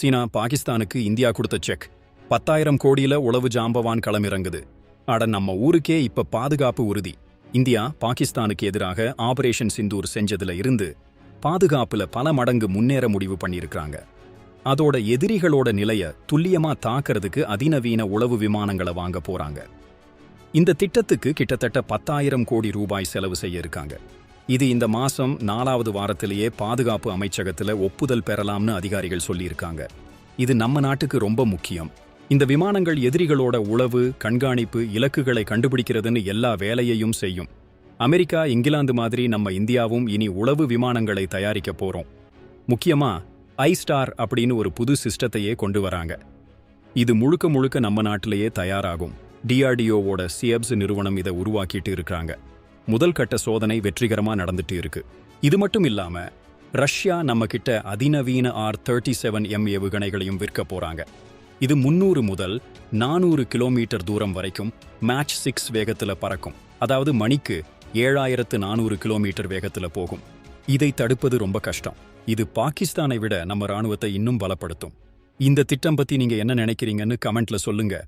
சீனா பாகிஸ்தானுக்கு இந்தியா கொடுத்த செக். பத்தாயிரம் கோடியில உளவு ஜாம்பவான் களமிறங்குது. அட நம்ம ஊருக்கே இப்ப பாதுகாப்பு உறுதி. இந்தியா பாகிஸ்தானுக்கு எதிராக ஆபரேஷன் சிந்தூர் செஞ்சதுல இருந்து பாதுகாப்புல பல மடங்கு முன்னேற முடிவு பண்ணியிருக்காங்க அதோட எதிரிகளோட நிலைய துல்லியமா தாக்குறதுக்கு அதிநவீன உளவு விமானங்களை வாங்க போறாங்க. இந்த திட்டத்துக்கு கிட்டத்தட்ட பத்தாயிரம் கோடி ரூபாய் செலவு செய்ய இருக்காங்க. இது இந்த மாசம் நாலாவது வாரத்திலேயே பாதுகாப்பு அமைச்சகத்துல ஒப்புதல் பெறலாம்னு அதிகாரிகள் சொல்லியிருக்காங்க. இது நம்ம நாட்டுக்கு ரொம்ப முக்கியம். இந்த விமானங்கள் எதிரிகளோட உளவு கண்காணிப்பு இலக்குகளை கண்டுபிடிக்கிறதுன்னு எல்லா வேலையையும் செய்யும். அமெரிக்கா இங்கிலாந்து மாதிரி நம்ம இந்தியாவும் இனி உளவு விமானங்களை தயாரிக்க போறோம். முக்கியமா ஐ ஸ்டார் அப்படின்னு ஒரு புது சிஸ்டத்தையே கொண்டு வராங்க. இது முழுக்க முழுக்க நம்ம நாட்டிலேயே தயாராகும். டிஆர்டிஓவோட சிஎப்ஸ் நிறுவனம் இதை உருவாக்கிட்டு இருக்கிறாங்க முதல் கட்ட சோதனை வெற்றிகரமா நடந்துட்டு இருக்கு. இது மட்டும் இல்லாம ரஷ்யா நம்ம கிட்ட அதிநவீன ஆர் தேர்ட்டி செவன் எம் ஏவுகணைகளையும் விற்க போறாங்க. இது முன்னூறு முதல் நானூறு கிலோமீட்டர் தூரம் வரைக்கும் மேட்ச் சிக்ஸ் வேகத்துல பறக்கும். அதாவது மணிக்கு ஏழாயிரத்து நானூறு கிலோமீட்டர் வேகத்துல போகும். இதை தடுப்பது ரொம்ப கஷ்டம். இது பாகிஸ்தானை விட நம்ம ராணுவத்தை இன்னும் பலப்படுத்தும். இந்த திட்டம் பத்தி நீங்க என்ன நினைக்கிறீங்கன்னு கமெண்ட்ல சொல்லுங்க.